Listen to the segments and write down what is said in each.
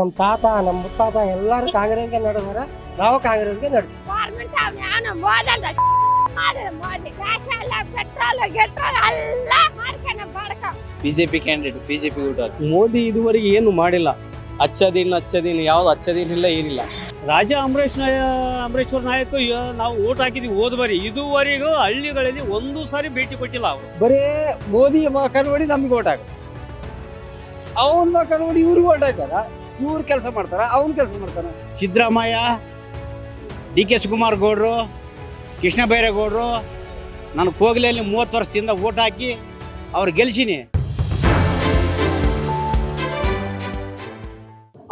ನಮ್ಮ ತಾತ ನಮ್ಮ ಮುತ್ತಾತ ಎಲ್ಲರೂ ಕಾಂಗ್ರೆಸ್ಗೆ ನಡೆದಾರ. ನಾವು ಕಾಂಗ್ರೆಸ್ಗೆ ನಡ್ತೀವಿ ಗೌರ್ಮೆಂಟ್ ಅವನ ಮೋದಿ ಗ್ಯಾಸ್ ಎಲ್ಲ ಪೆಟ್ರೋಲ್ ಗೆಟ್ರೋಲ್ ಎಲ್ಲ ಮಾಡ್ಕೊಂಡ ಬಡ್ಕ. ಬಿಜೆಪಿ ಕ್ಯಾಂಡಿಡೇಟ್ ಬಿಜೆಪಿ ಊಟ ಮೋದಿ ಇದುವರೆಗೆ ಏನು ಮಾಡಿಲ್ಲ. ಅಚ್ಚದಿನ ಅಚ್ಚದಿನ ಯಾವ್ದು ಅಚ್ಚದಿನ ಇಲ್ಲ ಏನಿಲ್ಲ. ರಾಜ ಅಮರೇಶ್ ಅಮರೇಶ್ವರ ನಾಯಕ್ ನಾವು ಓಟ್ ಹಾಕಿದ್ವಿ ಹೋದ ಬಾರಿ. ಇದುವರೆಗೂ ಹಳ್ಳಿಗಳಲ್ಲಿ ಒಂದು ಸಾರಿ ಭೇಟಿ ಕೊಟ್ಟಿಲ್ಲ ಅವರು. ಬರೇ ಮೋದಿ ಕರ್ವಡಿ ನಮ್ಗೆ ಓಟ್ ಹಾಕ ಅವನ್ನ ಕರ್ವಡಿ ಇವ್ರಿಗೆ ಓಟ್ ಹಾಕಲ್ಲ. ಇವ್ರು ಕೆಲಸ ಮಾಡ್ತಾರ ಅವನು ಕೆಲಸ ಮಾಡ್ತಾನ. ಸಿದ್ದರಾಮಯ್ಯ ಡಿ ಕೆ ಶಿವಕುಮಾರ್ ಗೌಡ್ರು ಕೃಷ್ಣ ಬೈರೇಗೌಡರು ನಾನು ಕೋಗಿಲೆಯಲ್ಲಿ ಮೂವತ್ತು ವರ್ಷದಿಂದ ಓಟ್ ಹಾಕಿ ಅವ್ರು ಗೆಲ್ಸಿನಿ.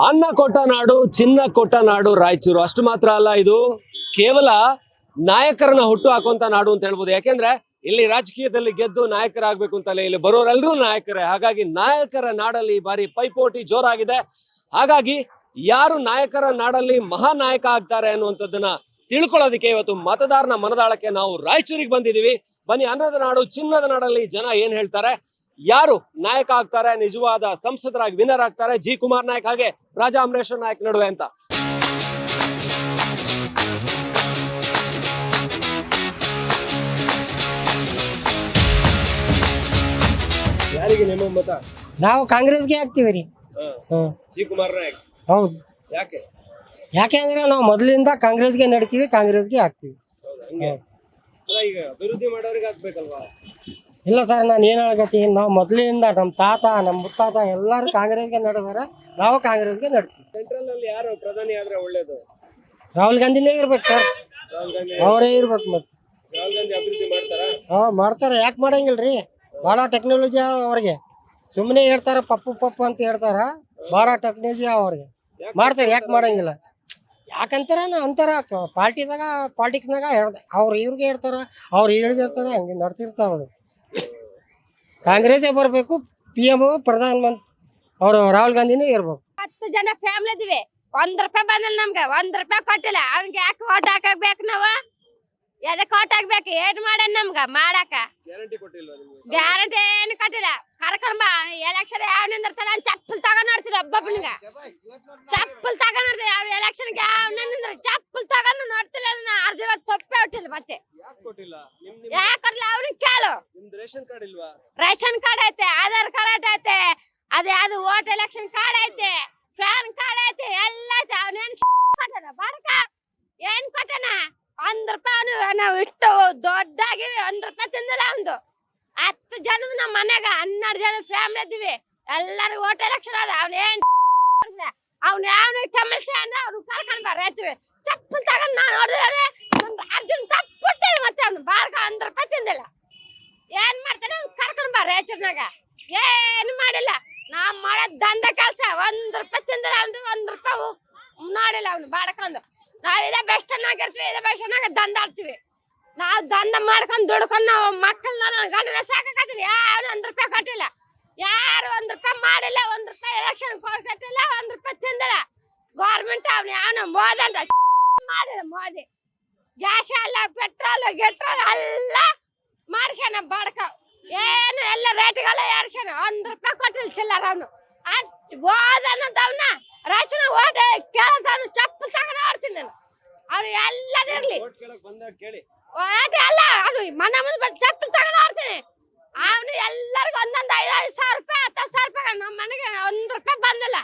ಅನ್ನ ಕೊಟ್ಟ ನಾಡು ಚಿನ್ನ ಕೊಟ್ಟ ನಾಡು ರಾಯಚೂರು. ಅಷ್ಟು ಮಾತ್ರ ಅಲ್ಲ ಇದು ಕೇವಲ ನಾಯಕರನ್ನ ಹುಟ್ಟು ಹಾಕುವಂತ ನಾಡು ಅಂತ ಹೇಳ್ಬೋದು. ಯಾಕೆಂದ್ರೆ ಇಲ್ಲಿ ರಾಜಕೀಯದಲ್ಲಿ ಗೆದ್ದು ನಾಯಕರಾಗಬೇಕು ಅಂತಲೇ ಇಲ್ಲಿ ಬರೋರೆಲ್ಲರೂ ನಾಯಕರೇ. ಹಾಗಾಗಿ ನಾಯಕರ ನಾಡಲ್ಲಿ ಈ ಬಾರಿ ಪೈಪೋಟಿ ಜೋರಾಗಿದೆ. ಹಾಗಾಗಿ ಯಾರು ನಾಯಕರ ನಾಡಲ್ಲಿ ಮಹಾನಾಯಕ ಆಗ್ತಾರೆ ಅನ್ನುವಂಥದ್ದನ್ನ ತಿಳ್ಕೊಳ್ಳೋದಕ್ಕೆ ಇವತ್ತು ಮತದಾರನ ಮನದಾಳಕ್ಕೆ ನಾವು ರಾಯಚೂರಿಗೆ ಬಂದಿದೀವಿ ಬನ್ನಿ, ಅನ್ನದ ನಾಡು, ಚಿನ್ನದ ನಾಡಲ್ಲಿ ಜನ ಏನ್ ಹೇಳ್ತಾರೆ? ಯಾರು ನಾಯಕ ಆಗ್ತಾರೆ, ನಿಜವಾದ ಸಂಸದರಾಗಿ ವಿನ್ನರ್ ಆಗ್ತಾರೆ? ಜಿ ಕುಮಾರ್ ನಾಯಕ್ ಹಾಗೆ ರಾಜಾ ಅಮರೇಶ್ವರ್ ನಾಯಕ್ ನಡುವೆ ಅಂತ. ಯಾರಿಗೆ ನಿಮ್ಮ ಮತ? ನಾವು ಕಾಂಗ್ರೆಸ್ಗೆ ಹಾಕ್ತೀವಿ ರೀ. ಜಿ ಕುಮಾರ್ ನಾಯಕ್. ಹೌದು. ಯಾಕೆ? ಯಾಕೆ ಅಂದ್ರೆ ನಾವು ಮೊದಲಿಂದ ಕಾಂಗ್ರೆಸ್ಗೆ ನಡಿತೀವಿ ಕಾಂಗ್ರೆಸ್ಗೆ ಹಾಕ್ತೀವಿ ಗೆ ಅಲ್ಲ ಈಗ ಅಭಿವೃದ್ಧಿ ಮಾಡೋರಿಗೆ ಆಗ್ಬೇಕಲ್ವಾ? ಇಲ್ಲ ಸರ್ ನಾನು ಏನು ಹೇಳಕತ್ತೀನಿ ನಾವು ಮೊದಲಿಂದ ನಮ್ಮ ತಾತ ನಮ್ಮ ಮುತ್ತಾತ ಎಲ್ಲರೂ ಕಾಂಗ್ರೆಸ್ಗೆ ನಡೆದಾರೆ ನಾವು ಕಾಂಗ್ರೆಸ್ಗೆ ನಡ್ತೀವಿ. ಸೆಂಟ್ರಲ್ ಅಲ್ಲಿ ಯಾರು ಪ್ರಧಾನಿ ಆದ್ರೆ ಒಳ್ಳೇದು? ರಾಹುಲ್ ಗಾಂಧಿನೇ ಇರ್ಬೇಕು ಸರ್. ರಾಹುಲ್ ಗಾಂಧಿ. ಅವರೇ ಇರ್ಬೇಕು ಮತ್ತೆ. ರಾಹುಲ್ ಗಾಂಧಿ ಅಭಿವೃದ್ಧಿ ಮಾಡ್ತಾರಾ? ಹಾಂ ಮಾಡ್ತಾರೆ. ಯಾಕೆ ಮಾಡಂಗಿಲ್ಲ ರೀ ಭಾಳ ಟೆಕ್ನಾಲಜಿ ಅವ್ರಿಗೆ. ಸುಮ್ಮನೆ ಹೇಳ್ತಾರ, ಪಪ್ಪು ಪಪ್ಪು ಅಂತ ಹೇಳ್ತಾರ, ಭಾಳ ಟೆಕ್ನಾಲಜಿ ಅವ್ರಿಗೆ. ಮಾಡ್ತಾರೆ, ಯಾಕೆ ಮಾಡಂಗಿಲ್ಲ? ಯಾಕಂತಾರ ಅಂತಾರ, ಪಾರ್ಟಿದಾಗ, ಪಾಲಿಟಿಕ್ಸ್ನಾಗ ಹೇಳ್ದ ಅವ್ರು ಇವ್ರಿಗೆ ಹೇಳ್ತಾರ, ಅವ್ರು ಹೇಳಿದಿರ್ತಾರೆ ಹಂಗೆ ನಡ್ತಿರ್ತಾವ ಕಾಂಗ್ರೆಸ್ಸೇ ಬರಬೇಕು ಪಿ ಎಂ ಪ್ರಧಾನ ಮಂತ್ರಿ ಅವರು ರಾಹುಲ್ ಗಾಂಧಿನೇ ಇರ್ಬೇಕು. ಹತ್ತು ಜನ ಫ್ಯಾಮಿಲಿ ಇದೀವಿ ಒಂದ್ ರೂಪಾಯಿ ಬಂದಿಲ್ಲ ನಮ್ಗೆ, ಒಂದ್ ರೂಪಾಯಿ ಕೊಟ್ಟಿಲ್ಲ. ಅವ್ನಿಗೆ ಯಾಕೆ ಓಟ್ ಹಾಕಬೇಕು ನಾವು? ಎದಕ್ಕೆ ಓಟ್ ಆಗ್ಬೇಕು? ಏನ್ ಮಾಡ್ಯಾನ ನಮ್ಗ? ಮಾಡಾಕ? ಗ್ಯಾರಂಟಿ ಕೊಟ್ಟಿಲ್ವಾ ನಿಮ್ಗೆ? ಗ್ಯಾರಂಟಿ ಏನು ಕಟ್ಟಿಲ್ಲ. ಕರ್ಕೊಂಡ್ ಬಾ. ಎಲೆಕ್ಷನ್ ಯಾವ ನಿಂದಿರ್ತಾನ ಅವ್ನ್ ಚಪ್ಪಲ್ ತಗೊಂಡ್ ನೋಡ್ತೀನಿ ಒಬ್ಬೊಬ್ಬನಿಗ ಚಪ್ಪಲ್ ತಗೊಂಡ್ ನೋಡ್ತೀನಿ. ಎಲೆಕ್ಷನ್ ಯಾವ ನಿಂದ್ರ ಚಪ್ಪಲ್ ತಗೊಂಡು ನೋಡ್ತಿಲ್ಲ ಅದನ್ನ. ಅರ್ಜುನ ತಪ್ಪೇ ಹೊಟ್ಟಿಲ್ಲ ಮತ್ತೆ. ಯಾಕೆ ಕೊಟ್ಟಿಲ್ಲ? ನಿಮ್ ನಿಮ್ ಯಾಕಂದ್ರೆ ಅವ್ನಿಗೆ ಕೇಳು. ರೇಷನ್ ಕಾರ್ಡ್ ಇಲ್ವಾ? ರೇಷನ್ ಕಾರ್ಡ್ ಐತೆ ಆಧಾರ್ ಕಾರ್ಡ್ ಐತೆ ಅದೇ ಅದು ವೋಟ್ ಎಲೆಕ್ಷನ್ ಕಾರ್ಡ್ ಐತೆ ಫ್ಯಾನ್ ಕಾರ್ಡ್ ಐತೆ ಎಲ್ಲ ಐತೆ. ಅವನೇನ್ ಕೊಟ್ಟನ? ಬಡಕ? ಏನ್ ಕೊಟ್ಟನ? ಒಂದ್ ರೂಪಾಯಿ ನಾವು ಇಷ್ಟು ದೊಡ್ಡಾಗಿವಿ ಒಂದ್ ರೂಪಾಯಿ ತಿಂದಿಲ್ಲ ಒಂದು ಹತ್ತು ಜನ ನಮ್ಮ ಮನೆಗ ಹನ್ನೆರಡು ಜನ ಫ್ಯಾಮಿಲಿ ಇದ್ದೀವಿ ಎಲ್ಲರಿಗೂ ಓಟ್ ಎಲೆಕ್ಷನ್ ಅದ ಏನು ಅವ್ನ ಯಾವನು ಕಮಲ್ಸ ಅಂದ ಅವ್ನು ಕರ್ಕೊಂಡ್ ಬರ ಚಪ್ಪಲ್ ತಗೊಂಡ್ ನಾನು ನೋಡಿದ್ರೆ ಅರ್ಜುನ್ ತಪ್ಪಿ ಮತ್ತೆ ಅವ್ನು ಬಾರ್ಗ ಒಂದ್ ರೂಪಾಯಿ ತಿಂದಿಲ್ಲ ಏನ್ ಮಾಡ್ತಾನೆ ಅವ್ನ್ ಕರ್ಕೊಂಡ್ ಬಾರ ರೇಚೂರ್ನಾಗ ಏನ್ ಮಾಡಿಲ್ಲ ನಾ ಮಾಡೋದ್ ದಂದ ಕೆಲ್ಸ ಒಂದ್ ರೂಪಾಯಿ ತಿಂದಿಲ್ಲ ಅವ್ನು ಒಂದ್ ರೂಪಾಯಿ ನೋಡಿಲ್ಲ ಅವ್ನು ಬಾಡ್ಕೊಂಡು ನಾವ್ ಇದೇ ಬೆಸ್ಟ್ ಇರ್ತೀವಿ ಇದೇ ಬೆಸ್ಟ್ ದಂಧ ಆಡ್ತೀವಿ. ನಾವು ದಂಧ ಮಾಡ್ಕೊಂಡು ದುಡ್ಕೊಂಡು ನಾವು ಮಕ್ಕಳನ್ನ ನನ್ನ ಗಂಡನ ಸಾಕಾಕತ್ತೀವಿ. ಯಾರು ಒಂದ್ ರೂಪಾಯಿ ಕೊಟ್ಟಿಲ್ಲ. ಯಾರು ಒಂದ್ ರೂಪಾಯಿ ಮಾಡಿಲ್ಲ, ಒಂದ್ ರೂಪಾಯಿ ಎಲೆಕ್ಷನ್ ಕೊಟ್ಟಿಲ್ಲ, ಒಂದ್ ರೂಪಾಯಿ ತಿಂದಿಲ್ಲ. ಗೌರ್ಮೆಂಟ್ ಅವ್ನ, ಯಾವನ ಮೋದಂತ ಮಾಡಿಲ್ಲ ಮೋದಿ. ಗ್ಯಾಸ್ ಎಲ್ಲ ಪೆಟ್ರೋಲ್ ಗೆಟ್ರೋಲ್ ಎಲ್ಲ ಮಾಡಿಸ್ಯಾನ ಬಡ್ಕ. ಏನು, ಎಲ್ಲ ರೇಟ್ಗೆಲ್ಲ ಏರ್ಸ್ಯಾನ. ಒಂದ್ ರೂಪಾಯಿ ಕೊಟ್ಟಿಲ್ಲ ಚಿಲ್ಲರ ಅವನು. ಓದನ್ನದವ್ನ ರಾಶನ ಓದ ಕೇಳದವನು ಚಪ್ಪಲ್ ತಗೊಂಡು ಆಡ್ತೀನಿ ನಾನು. ಅವ್ರು ಎಲ್ಲದಿರ್ಲಿ ಓಟ ಅಲ್ಲ ಅವನು ಮನೆ ಮುಂದೆ ಬಂದು ಚಪ್ಪಲ್ ತಗೊಂಡು ಆಡ್ತೀನಿ. ಅವನು ಎಲ್ಲರಿಗೂ ಒಂದೊಂದು ಐದು ಐದು ಸಾವಿರ ರೂಪಾಯಿ ಹತ್ತು ಸಾವಿರ ರೂಪಾಯಿ ನಮ್ಮ ಮನೆಗೆ ಒಂದು ರೂಪಾಯಿ ಬಂದಿಲ್ಲ.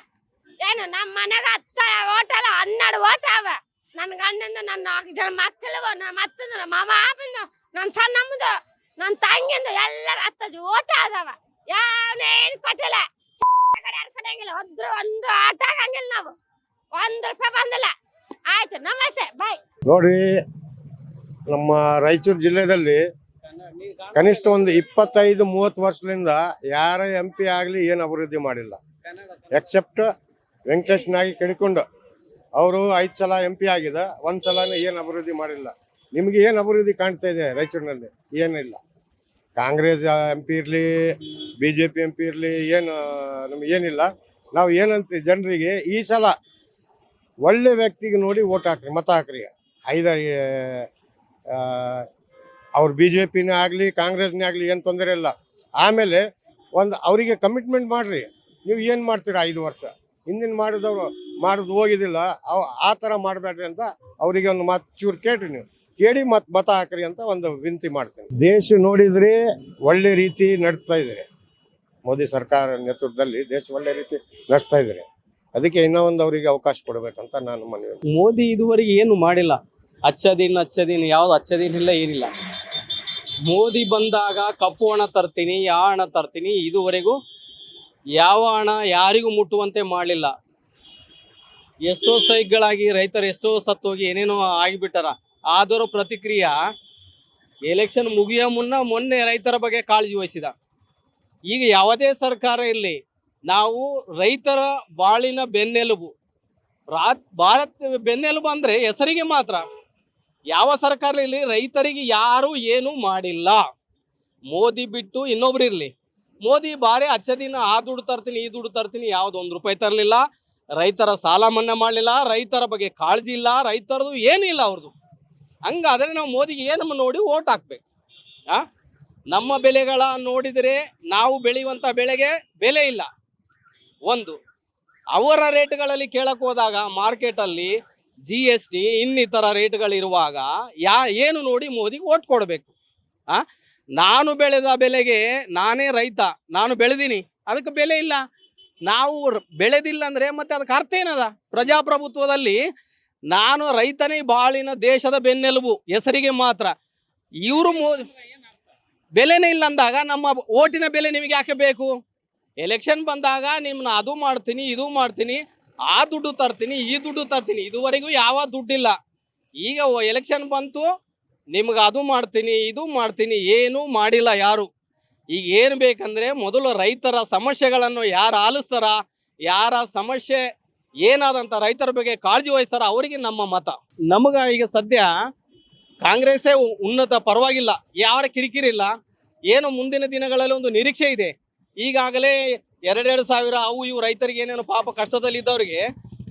ಏನು ನಮ್ಮ ಮನೆಗೆ ಹತ್ತ ಓಟ್ ಅಲ್ಲ ಹನ್ನೆರಡು ಓಟ ಅವ. ನನ್ನ ಗಂಡಂದು ನನ್ನ ನಾಲ್ಕು ಜನ ಮಕ್ಕಳು ನನ್ನ ಮತ್ತಂದು ನಮ್ಮ ಮಾಮ ಆಪಂದು ನನ್ನ ಸಣ್ಣ ನಮ್ಮದು ನನ್ನ ತಂಗಿಂದು ಎಲ್ಲರ ಹತ್ತದು ಓಟ ಅದಾವ. ಯಾವನೇನು ಕೊಟ್ಟಿಲ್ಲ. ಕಡೆ ನಾವು. ಒಂದ್ ರೂಪಾಯಿ ಬಂದಿಲ್ಲ. ಆಯ್ತು, ನಮಸ್ತೆ ಬಾಯ್ ನೋಡಿ, ನಮ್ಮ ರಾಯಚೂರು ಜಿಲ್ಲೆಯಲ್ಲಿ ಕನಿಷ್ಠ ಒಂದು ಇಪ್ಪತ್ತೈದು, ಮೂವತ್ತು ವರ್ಷದಿಂದ ಯಾರ ಎಂ ಪಿ ಆಗಲಿ ಏನು ಅಭಿವೃದ್ಧಿ ಮಾಡಿಲ್ಲ. ಎಕ್ಸೆಪ್ಟ್ ವೆಂಕಟೇಶ್ ನಾಗಿ ಕಡಿಕೊಂಡು ಅವರು ಐದು ಸಲ ಎಂ ಪಿ ಆಗಿದೆ ಒಂದು ಸಲನೇ ಏನು ಅಭಿವೃದ್ಧಿ ಮಾಡಿಲ್ಲ. ನಿಮಗೆ ಏನು ಅಭಿವೃದ್ಧಿ ಕಾಣ್ತಾ ಇದೆ ರಾಯಚೂರಿನಲ್ಲಿ? ಏನಿಲ್ಲ. ಕಾಂಗ್ರೆಸ್ ಎಂ ಪಿ ಇರಲಿ B J P M P ಇರಲಿ, ಏನು, ನಮ್ಗೆ ಏನಿಲ್ಲ. ನಾವು ಏನಂತ ಜನರಿಗೆ ಈ ಸಲ ಒಳ್ಳೆ ವ್ಯಕ್ತಿಗೆ ನೋಡಿ ಓಟ್ ಹಾಕ್ರಿ, ಮತ ಹಾಕ್ರಿ. ಐದ ಅವ್ರು ಬಿ ಜೆ ಪಿನೇ ಆಗಲಿ, ಕಾಂಗ್ರೆಸ್ನೇ ಆಗಲಿ, ಏನು ತೊಂದರೆ ಇಲ್ಲ. ಆಮೇಲೆ ಒಂದು ಅವರಿಗೆ ಕಮಿಟ್ಮೆಂಟ್ ಮಾಡಿರಿ. ನೀವು ಏನು ಮಾಡ್ತೀರಾ ಐದು ವರ್ಷ? ಹಿಂದಿನ ಮಾಡಿದವರು, ಮಾಡೋದು ಹೋಗಿದ್ದಿಲ್ಲ ಆ ಥರ ಮಾಡಬೇಡ್ರಿ ಅಂತ ಅವರಿಗೆ ಒಂದು ಮಾತು ಚೂರು ಕೇಳ್ರಿ ನೀವು. ಕೇಳಿ ಮತ್ ಮತ ಹಾಕ್ರಿ ಅಂತ ಒಂದು ವಿನಂತಿ ಮಾಡ್ತೀನಿ. ದೇಶ ನೋಡಿದ್ರೆ ಒಳ್ಳೆ ರೀತಿ ನಡ್ತಾ ಇದ್ದಾರೆ ಮೋದಿ ಸರ್ಕಾರ ನೇತೃತ್ವದಲ್ಲಿ ದೇಶ ಒಳ್ಳೆ ರೀತಿ ನಡೆಸ್ತಾ ಇದ್ದಾರೆ ಅದಕ್ಕೆ ಇನ್ನೂ ಒಂದು ಅವರಿಗೆ ಅವಕಾಶ ಕೊಡಬೇಕಂತ ನಾನು ಮನವಿ ಮೋದಿ ಇದುವರೆಗೆ ಏನು ಮಾಡಿಲ್ಲ. ಅಚ್ಚದಿನ್ ಅಚ್ಚದಿನ್ ಯಾವ್ದು ಅಚ್ಚದಿನ್ ಇಲ್ಲ ಏನಿಲ್ಲ. ಮೋದಿ ಬಂದಾಗ ಕಪ್ಪು ಹಣ ತರ್ತೀನಿ ಯಾವ ಹಣ ತರ್ತೀನಿ ಇದುವರೆಗೂ ಯಾವ ಹಣ ಯಾರಿಗೂ ಮುಟ್ಟುವಂತೆ ಮಾಡಲಿಲ್ಲ. ಎಷ್ಟೋ ಸ್ಟ್ರೈಕ್ಗಳಾಗಿ ರೈತರು ಎಷ್ಟೋ ಸತ್ತೋಗಿ ಏನೇನೋ ಆಗಿಬಿಟ್ಟಾರ. ಆದರೂ ಪ್ರತಿಕ್ರಿಯೆ ಎಲೆಕ್ಷನ್ ಮುಗಿಯೋ ಮುನ್ನ ಮೊನ್ನೆ ರೈತರ ಬಗ್ಗೆ ಕಾಳಜಿ ವಹಿಸಿದ. ಈಗ ಯಾವುದೇ ಸರ್ಕಾರ ಇಲ್ಲಿ ನಾವು ರೈತರ ಬಾಳಿನ ಬೆನ್ನೆಲುಬು ರಾ- ಭಾರತ್ ಬೆನ್ನೆಲುಬು ಅಂದರೆ ಹೆಸರಿಗೆ ಮಾತ್ರ. ಯಾವ ಸರ್ಕಾರ ಇಲ್ಲಿ ರೈತರಿಗೆ ಯಾರೂ ಏನೂ ಮಾಡಿಲ್ಲ. ಮೋದಿ ಬಿಟ್ಟು ಇನ್ನೊಬ್ರು ಇರಲಿ. ಮೋದಿ ಬಾರಿ ಹಚ್ಚ ದಿನ ಆ ದುಡ್ಡು ತರ್ತೀನಿ, ಈ ದುಡ್ಡು ತರ್ತೀನಿ, ಯಾವ್ದು ಒಂದು ರೂಪಾಯಿ ತರಲಿಲ್ಲ. ರೈತರ ಸಾಲ ಮನ್ನಾ ಮಾಡಲಿಲ್ಲ. ರೈತರ ಬಗ್ಗೆ ಕಾಳಜಿ ಇಲ್ಲ. ರೈತರದು ಏನಿಲ್ಲ ಅವ್ರದ್ದು ಹಂಗಾದ್ರೆ ನಾವು ಮೋದಿಗೆ ಏನಮ್ಮ ನೋಡಿ ಓಟ್ ಹಾಕ್ಬೇಕು. ಆ? ನಮ್ಮ ಬೆಳೆಗಳ ನೋಡಿದರೆ ನಾವು ಬೆಳೆಯುವಂಥ ಬೆಳೆಗೆ ಬೆಲೆ ಇಲ್ಲ. ಒಂದು, ಅವರ ರೇಟ್ಗಳಲ್ಲಿ ಕೇಳಕ್ ಹೋದಾಗ ಮಾರ್ಕೆಟಲ್ಲಿ ಜಿ ಎಸ್ ಟಿ ಇನ್ನಿತರ ರೇಟ್ಗಳಿರುವಾಗ ಯಾ, ಏನು ನೋಡಿ ಮೋದಿಗೆ ಓಟ್ ಕೊಡಬೇಕು. ಆ? ನಾನು ಬೆಳೆದ ಬೆಲೆಗೆ ನಾನೇ ರೈತ, ನಾನು ಬೆಳೆದೀನಿ, ಅದಕ್ಕೆ ಬೆಲೆ ಇಲ್ಲ. ನಾವು ಬೆಳೆದಿಲ್ಲ ಅಂದ್ರೆ ಮತ್ತೆ ಅದಕ್ಕೆ ಅರ್ಥ ಏನದ? ಪ್ರಜಾಪ್ರಭುತ್ವದಲ್ಲಿ ನಾನು ರೈತನೇ ಬಾಳಿನ ದೇಶದ ಬೆನ್ನೆಲುಬು, ಹೆಸರಿಗೆ ಮಾತ್ರ. ಇವರು ಮೋ, ಬೆಲೆನೇ ಇಲ್ಲ ಅಂದಾಗ ನಮ್ಮ ಓಟಿನ ಬೆಲೆ ನಿಮಗೆ ಯಾಕೆ ಬೇಕು? ಎಲೆಕ್ಷನ್ ಬಂದಾಗ ನಿಮ್ಮನ್ನ ಅದು ಮಾಡ್ತೀನಿ, ಇದು ಮಾಡ್ತೀನಿ, ಆ ದುಡ್ಡು ತರ್ತೀನಿ, ಈ ದುಡ್ಡು ತರ್ತೀನಿ, ಇದುವರೆಗೂ ಯಾವ ದುಡ್ಡಿಲ್ಲ. ಈಗ ಎಲೆಕ್ಷನ್ ಬಂತು, ನಿಮ್ಗೆ ಅದು ಮಾಡ್ತೀನಿ, ಇದು ಮಾಡ್ತೀನಿ, ಏನೂ ಮಾಡಿಲ್ಲ ಯಾರು. ಈಗ ಏನು ಬೇಕಂದ್ರೆ ಮೊದಲು ರೈತರ ಸಮಸ್ಯೆಗಳನ್ನು ಯಾರು ಆಲಿಸ್ತಾರ? ಯಾರ ಸಮಸ್ಯೆ ಏನಾದಂಥ ರೈತರ ಬಗ್ಗೆ ಕಾಳಜಿ ವಹಿಸ್ತಾರ ಅವರಿಗೆ ನಮ್ಮ ಮತ. ನಮಗ ಈಗ ಸದ್ಯ ಕಾಂಗ್ರೆಸ್ಸೇ ಉನ್ನತ ಪರವಾಗಿಲ್ಲ. ಯಾರ ಕಿರಿಕಿರಿ ಇಲ್ಲ. ಏನು ಮುಂದಿನ ದಿನಗಳಲ್ಲಿ ಒಂದು ನಿರೀಕ್ಷೆ ಇದೆ. ಈಗಾಗಲೇ ಎರಡೆರಡು ಸಾವಿರ ಅವು ಇವು ರೈತರಿಗೆ ಏನೇನು ಪಾಪ ಕಷ್ಟದಲ್ಲಿದ್ದವರಿಗೆ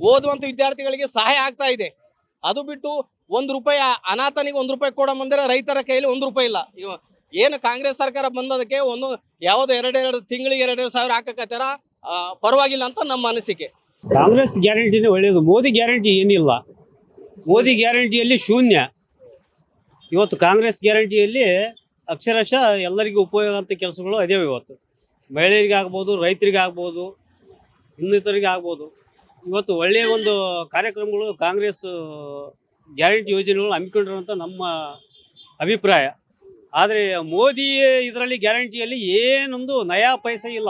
ಓದುವಂಥ ವಿದ್ಯಾರ್ಥಿಗಳಿಗೆ ಸಹಾಯ ಆಗ್ತಾ ಇದೆ. ಅದು ಬಿಟ್ಟು ಒಂದು ರೂಪಾಯಿ ಅನಾಥನಿಗೆ ಒಂದು ರೂಪಾಯಿ ಕೊಡೋ ಬಂದರೆ ರೈತರ ಕೈಯಲ್ಲಿ ಒಂದು ರೂಪಾಯಿ ಇಲ್ಲ. ಏನು ಕಾಂಗ್ರೆಸ್ ಸರ್ಕಾರ ಬಂದದಕ್ಕೆ ಒಂದು ಯಾವುದೋ ಎರಡೆರಡು ತಿಂಗಳಿಗೆ ಎರಡೆರಡು ಸಾವಿರ ಹಾಕಕತ್ತಾರ? ಪರವಾಗಿಲ್ಲ ಅಂತ ನಮ್ಮ ಅನಿಸಿಕೆ. ಕಾಂಗ್ರೆಸ್ ಗ್ಯಾರಂಟಿನೇ ಒಳ್ಳೆಯದು ಮೋದಿ ಗ್ಯಾರಂಟಿ ಏನಿಲ್ಲ. ಮೋದಿ ಗ್ಯಾರಂಟಿಯಲ್ಲಿ ಶೂನ್ಯ. ಇವತ್ತು ಕಾಂಗ್ರೆಸ್ ಗ್ಯಾರಂಟಿಯಲ್ಲಿ ಅಕ್ಷರಶಃ ಎಲ್ಲರಿಗೂ ಉಪಯೋಗ ಅಂತ ಕೆಲಸಗಳು ಅದೇ ಇವತ್ತು. ಮಹಿಳೆಯರಿಗೆ ಆಗ್ಬೋದು ರೈತರಿಗೆ ಆಗ್ಬೋದು ಇವತ್ತು ಒಳ್ಳೆಯ ಒಂದು ಕಾರ್ಯಕ್ರಮಗಳು ಕಾಂಗ್ರೆಸ್ ಗ್ಯಾರಂಟಿ ಯೋಜನೆಗಳು ಹಮ್ಮಿಕೊಂಡಿರುವಂಥ ನಮ್ಮ ಅಭಿಪ್ರಾಯ. ಆದರೆ ಮೋದಿ ಇದರಲ್ಲಿ ಗ್ಯಾರಂಟಿಯಲ್ಲಿ ಏನೊಂದು ನಯಾ ಪೈಸೆ ಇಲ್ಲ.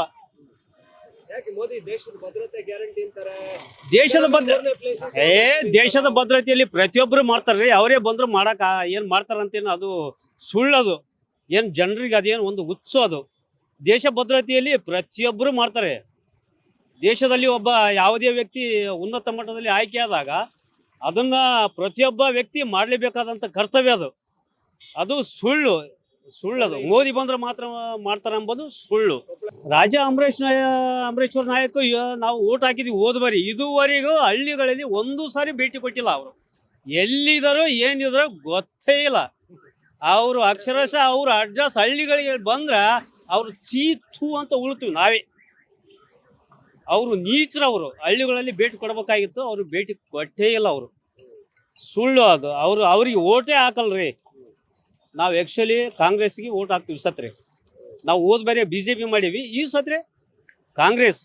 ದೇಶದ ಭದ್ರತೆ ಭದ್ರ ಏ ದೇಶದ ಭದ್ರತೆಯಲ್ಲಿ ಪ್ರತಿಯೊಬ್ಬರು ಮಾಡ್ತಾರ್ರಿ ಅವರೇ ಬಂದ್ರು ಮಾಡಕ ಏನ್ ಮಾಡ್ತಾರಂತೇನು ಅದು ಸುಳ್ಳದು. ಏನ್ ಜನರಿಗೆ ಅದೇನು ಒಂದು ಉತ್ಸವ ಅದು. ದೇಶ ಭದ್ರತೆಯಲ್ಲಿ ಪ್ರತಿಯೊಬ್ಬರು ಮಾಡ್ತಾರೆ. ದೇಶದಲ್ಲಿ ಒಬ್ಬ ಯಾವುದೇ ವ್ಯಕ್ತಿ ಉನ್ನತ ಮಟ್ಟದಲ್ಲಿ ಆಯ್ಕೆ ಆದಾಗ ಅದನ್ನ ಪ್ರತಿಯೊಬ್ಬ ವ್ಯಕ್ತಿ ಮಾಡಲೇಬೇಕಾದಂಥ ಕರ್ತವ್ಯ ಅದು. ಅದು ಸುಳ್ಳು. ಸುಳ್ಳದು. ಮೋದಿ ಬಂದ್ರೆ ಮಾತ್ರ ಮಾಡ್ತಾರೆ ಅಂಬೋದು ಸುಳ್ಳು. ರಾಜ ಅಂಬರೀಷ್ ಅಂಬರೀಶ್ವರ ನಾಯಕ ನಾವು ಓಟ್ ಹಾಕಿದ್ವಿ ಹೋದ ಬರಿ. ಇದುವರೆಗೂ ಹಳ್ಳಿಗಳಲ್ಲಿ ಒಂದು ಸಾರಿ ಭೇಟಿ ಕೊಟ್ಟಿಲ್ಲ ಅವರು. ಎಲ್ಲಿದ್ದಾರೋ ಏನಿದಾರೋ ಗೊತ್ತೇ ಇಲ್ಲ. ಅವರು ಅಕ್ಷರಶಃ ಅವ್ರ ಅಡ್ರೆಸ್ ಹಳ್ಳಿಗಳಿಗೆ ಬಂದ್ರೆ ಅವ್ರು ಚೀತು ಅಂತ ಉಳ್ತೀವಿ ನಾವೇ. ಅವರು ನೀಚರವರು ಹಳ್ಳಿಗಳಲ್ಲಿ ಭೇಟಿ ಕೊಡಬೇಕಾಗಿತ್ತು ಅವರು ಭೇಟಿ ಕೊಟ್ಟೇ ಇಲ್ಲ ಅವರು. ಸುಳ್ಳು ಅದು. ಅವರು ಅವ್ರಿಗೆ ಓಟೇ ಹಾಕಲ್ರಿ. ನಾವು ಆ್ಯಕ್ಚುಲಿ ಕಾಂಗ್ರೆಸ್ಗೆ ಓಟ್ ಹಾಕ್ತೀವಿ ಸತ್ರೆ. ನಾವು ಓದ್ ಬೇರೆ ಬಿ ಜೆ ಪಿ ಮಾಡೀವಿ ಈ ಸತ್ರೆ ಕಾಂಗ್ರೆಸ್.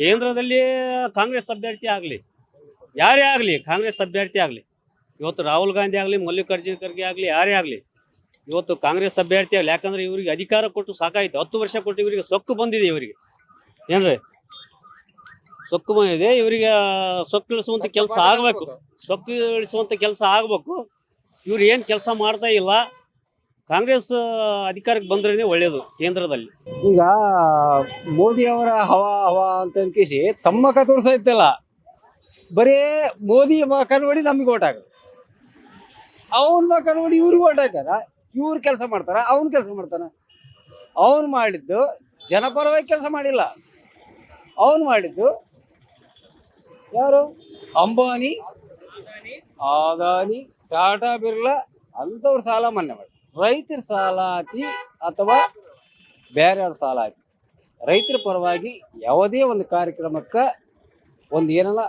ಕೇಂದ್ರದಲ್ಲಿ ಕಾಂಗ್ರೆಸ್ ಅಭ್ಯರ್ಥಿ ಆಗಲಿ. ಯಾರೇ ಆಗಲಿ ಕಾಂಗ್ರೆಸ್ ಅಭ್ಯರ್ಥಿ ಆಗಲಿ. ಇವತ್ತು ರಾಹುಲ್ ಗಾಂಧಿ ಆಗಲಿ ಮಲ್ಲಿಕಾರ್ಜುನ ಖರ್ಗೆ ಆಗಲಿ ಯಾರೇ ಆಗಲಿ. ಇವತ್ತು ಕಾಂಗ್ರೆಸ್ ಅಭ್ಯರ್ಥಿ ಆಗಲಿ ಯಾಕಂದ್ರೆ ಇವರಿಗೆ ಅಧಿಕಾರ ಕೊಟ್ಟು ಸಾಕಾಯಿತು. ಹತ್ತು ವರ್ಷ ಕೊಟ್ಟು ಇವರಿಗೆ ಸೊಕ್ಕು ಬಂದಿದೆ ಇವರಿಗೆ. ಏನ್ರಿ? ಸೊಕ್ಕು ಬಂದಿದೆ ಇವರಿಗೆ ಸೊಕ್ಕು ಇಳಿಸುವಂಥ ಕೆಲಸ ಆಗಬೇಕು. ಸೊಕ್ಕು ಇಳಿಸುವಂಥ ಕೆಲಸ ಆಗಬೇಕು. ಇವ್ರು ಏನು ಕೆಲಸ ಮಾಡ್ತಾ ಇಲ್ಲ ಕಾಂಗ್ರೆಸ್ ಅಧಿಕಾರಕ್ಕೆ ಬಂದ್ರೇ ಒಳ್ಳೆಯದು ಕೇಂದ್ರದಲ್ಲಿ. ಈಗ ಮೋದಿ ಅವರ ಹವಾ ಹವಾ ಅಂತ ಅನ್ಕೇಸಿ ತಮ್ಮ ತೋರಿಸ್ತಾ ಇತ್ತಲ್ಲ ಬರೀ ಮೋದಿ ಮಕ ನೋಡಿ ನಮಗೆ ಓಟ್ ಹಾಕೋದು ಅವನ ಮಕ ನೋಡಿ ಇವ್ರಿಗೆ ಓಟ್ ಹಾಕಾರ ಇವ್ರು ಕೆಲಸ ಮಾಡ್ತಾರ ಅವನು ಕೆಲಸ ಮಾಡ್ತಾನೆ. ಅವನು ಮಾಡಿದ್ದು ಜನಪರವಾಗಿ ಕೆಲಸ ಮಾಡಿಲ್ಲ. ಅವನು ಮಾಡಿದ್ದು ಯಾರು? ಅಂಬಾನಿ ಅದಾನಿ ಟಾಟಾ ಬಿರ್ಲಾ ಅಂಥವ್ರ ಸಾಲ ಮನ್ನಾ ಮಾಡಿ. ರೈತರ ಸಾಲ ಹಾಕಿ ಅಥವಾ ಬೇರೆಯವ್ರ ಸಾಲ ಹಾಕಿ. ರೈತರ ಪರವಾಗಿ ಯಾವುದೇ ಒಂದು ಕಾರ್ಯಕ್ರಮಕ್ಕೆ ಒಂದು ಏನಲ್ಲ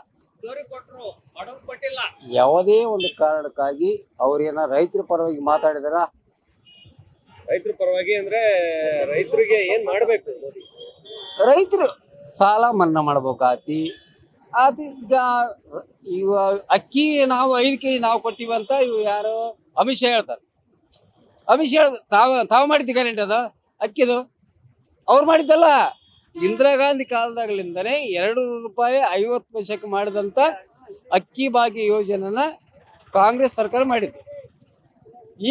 ಯಾವುದೇ ಒಂದು ಕಾರಣಕ್ಕಾಗಿ ಅವ್ರೇನ ರೈತರ ಪರವಾಗಿ ಮಾತಾಡಿದಾರ? ರೈತರ ಪರವಾಗಿ ಅಂದ್ರೆ ರೈತರಿಗೆ ಏನ್ ಮಾಡ್ಬೇಕು ರೈತರು ಸಾಲ ಮನ್ನಾ ಮಾಡ್ಬೇಕಾತಿ ಅದು ಈಗ ಇವ ಅಕ್ಕಿ ನಾವು ಐದು ಕೆ ಜಿ ನಾವು ಅಂತ ಇವು ಯಾರು ಅಮಿತ್ ಶಾ ಹೇಳ್ತಾರೆ. ಅಮಿತ್ ಶಾ ತಾವು, ತಾವ ಮಾಡಿದ್ದು ಗ್ಯಾರಂಟಿ ಅದ? ಅಕ್ಕಿದು? ಅವ್ರು ಮಾಡಿದ್ದಲ್ಲ? ಇಂದಿರಾ ಗಾಂಧಿ ಕಾಲದಾಗಲಿಂದನೇ ಎರಡು ರೂಪಾಯಿ ಐವತ್ತು ಪೈಸೆಗೆ ಮಾಡಿದಂಥ ಅಕ್ಕಿ ಭಾಗ್ಯ ಯೋಜನೆನ ಕಾಂಗ್ರೆಸ್ ಸರ್ಕಾರ ಮಾಡಿದ್ದು.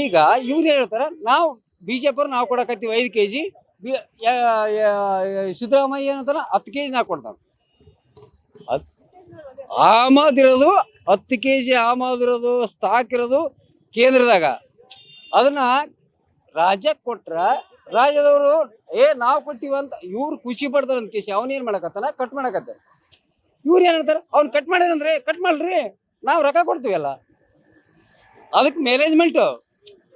ಈಗ ಇವ್ರು ಹೇಳ್ತಾರೆ, ನಾವು ಬಿ ಜೆ ಪಿ ನಾವು ಕೊಡಕತ್ತೀವಿ ಐದು ಕೆ ಜಿ ಸಿದ್ದರಾಮಯ್ಯ ಏನಂತಾರ, ಹತ್ತು ಕೆ ಜಿ ನಾವು ಕೊಡ್ತಾನೆ ಹತ್ ಆಮದಿರೋದು ಹತ್ತು ಕೆ ಜಿ ಆಮದಿರೋದು ಸ್ಟಾಕ್ ಇರೋದು ಕೇಂದ್ರದಾಗ. ಅದನ್ನ ರಾಜ್ಯಕ್ಕೆ ಕೊಟ್ರ ರಾಜ್ಯದವರು, ಏ, ನಾವು ಕೊಟ್ಟಿವಿ ಅಂತ ಇವ್ರು ಖುಷಿ ಪಡ್ತಾರ ಅಂತ ಕೇಸಿ ಅವನೇನು ಮಾಡಕತ್ತಾನ? ಕಟ್ ಮಾಡಕತ್ತ ಇವ್ರು ಏನು ಹೇಳ್ತಾರೆ? ಅವ್ನು ಕಟ್ ಮಾಡಿದ್ರೆ ಕಟ್ ಮಾಡ್ರಿ, ನಾವು ರೊಕ್ಕ ಕೊಡ್ತೀವಲ್ಲ ಅದಕ್ಕೆ ಮ್ಯಾನೇಜ್ಮೆಂಟು